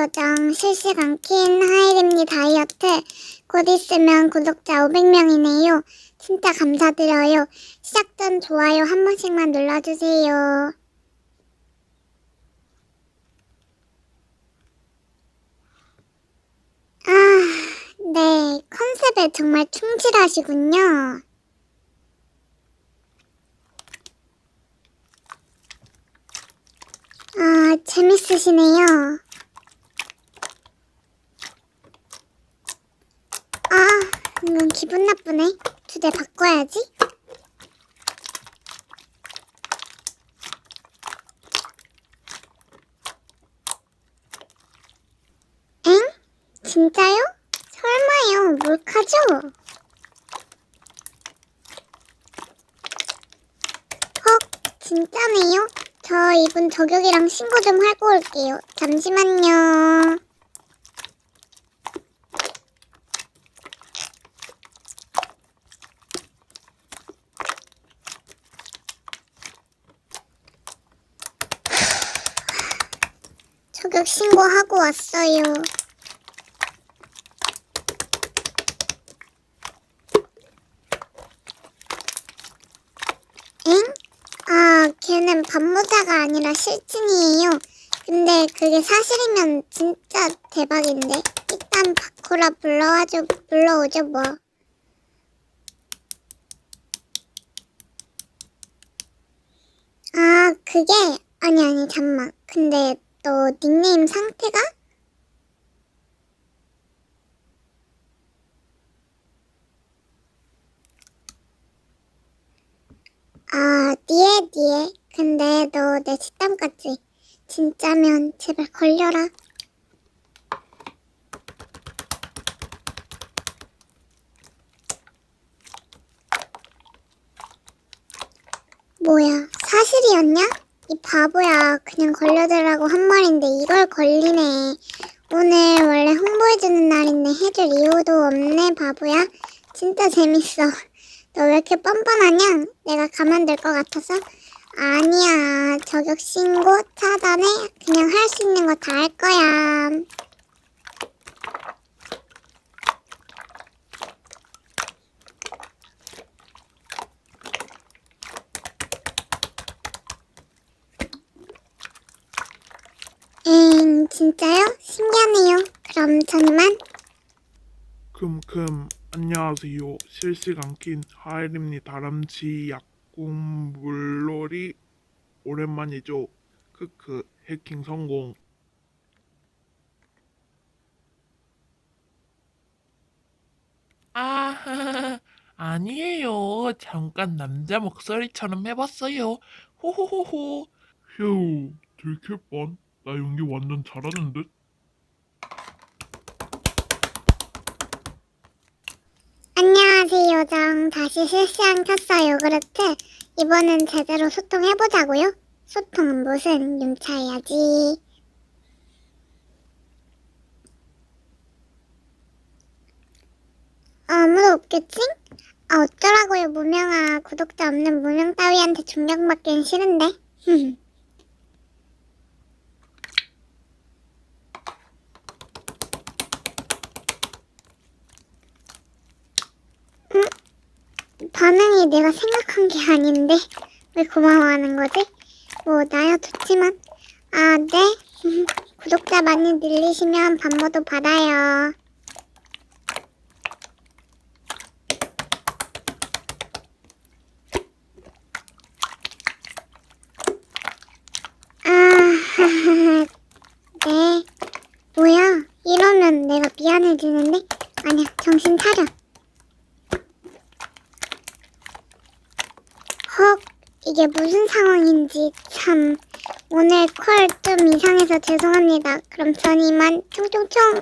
요정 실시간 킨 하이림니 다이어트 곧 있으면 구독자 500명이네요. 진짜 감사드려요. 시작 전 좋아요 한 번씩만 눌러주세요. 아, 네. 컨셉에 정말 충실하시군요. 아, 재밌으시네요. 아, 이건 기분 나쁘네. 주제 바꿔야지. 엥? 진짜요? 설마요. 몰카죠? 헉, 진짜네요. 저 이분 저격이랑 신고 좀 하고 올게요. 잠시만요. 저격 신고하고 왔어요. 엥? 아, 걔는 반모자가 아니라 실친이에요. 근데 그게 사실이면 진짜 대박인데. 일단 바코라 불러와줘, 불러오죠, 뭐. 아, 그게, 아니, 아니, 잠만. 근데 너 닉네임 상태가? 아, 니에, 니에. 근데 너내 같지? 진짜면 제발 걸려라. 뭐야, 사실이었냐? 이 바보야, 그냥 걸려들라고 한 말인데 이걸 걸리네. 오늘 원래 홍보해주는 날인데 해줄 이유도 없네, 바보야. 진짜 재밌어. 너 왜 이렇게 뻔뻔하냐? 내가 가만둘 것 같아서? 아니야, 저격 신고, 차단해. 그냥 할 수 있는 거 다 할 거야. 엥, 진짜요? 신기하네요. 그럼 전 이만. 큼큼 안녕하세요. 실시간 킨 하이림니 다람쥐 약국 물놀이 오랜만이죠. 크크 해킹 성공. 아, 아니에요. 잠깐 남자 목소리처럼 해봤어요. 호호호호. 휴 들킬 뻔. 나 연기 완전 잘하는 듯. 안녕하세요, 요정. 다시 실시간 켰어요, 요구르트. 이번엔 제대로 소통해보자고요. 소통은 무슨 윤차해야지. 아무도 없겠지? 아, 어쩌라고요, 무명아. 구독자 없는 무명 따위한테 존경받긴 싫은데. 반응이 내가 생각한 게 아닌데 왜 고마워하는 거지? 뭐 나야 좋지만 아 네? 구독자 많이 늘리시면 반모도 받아요 아 네. 뭐야 이러면 내가 미안해지는데? 아니야 정신 차려 헉, 이게 무슨 상황인지 참. 오늘 콜 좀 이상해서 죄송합니다. 그럼 전 이만 총총총.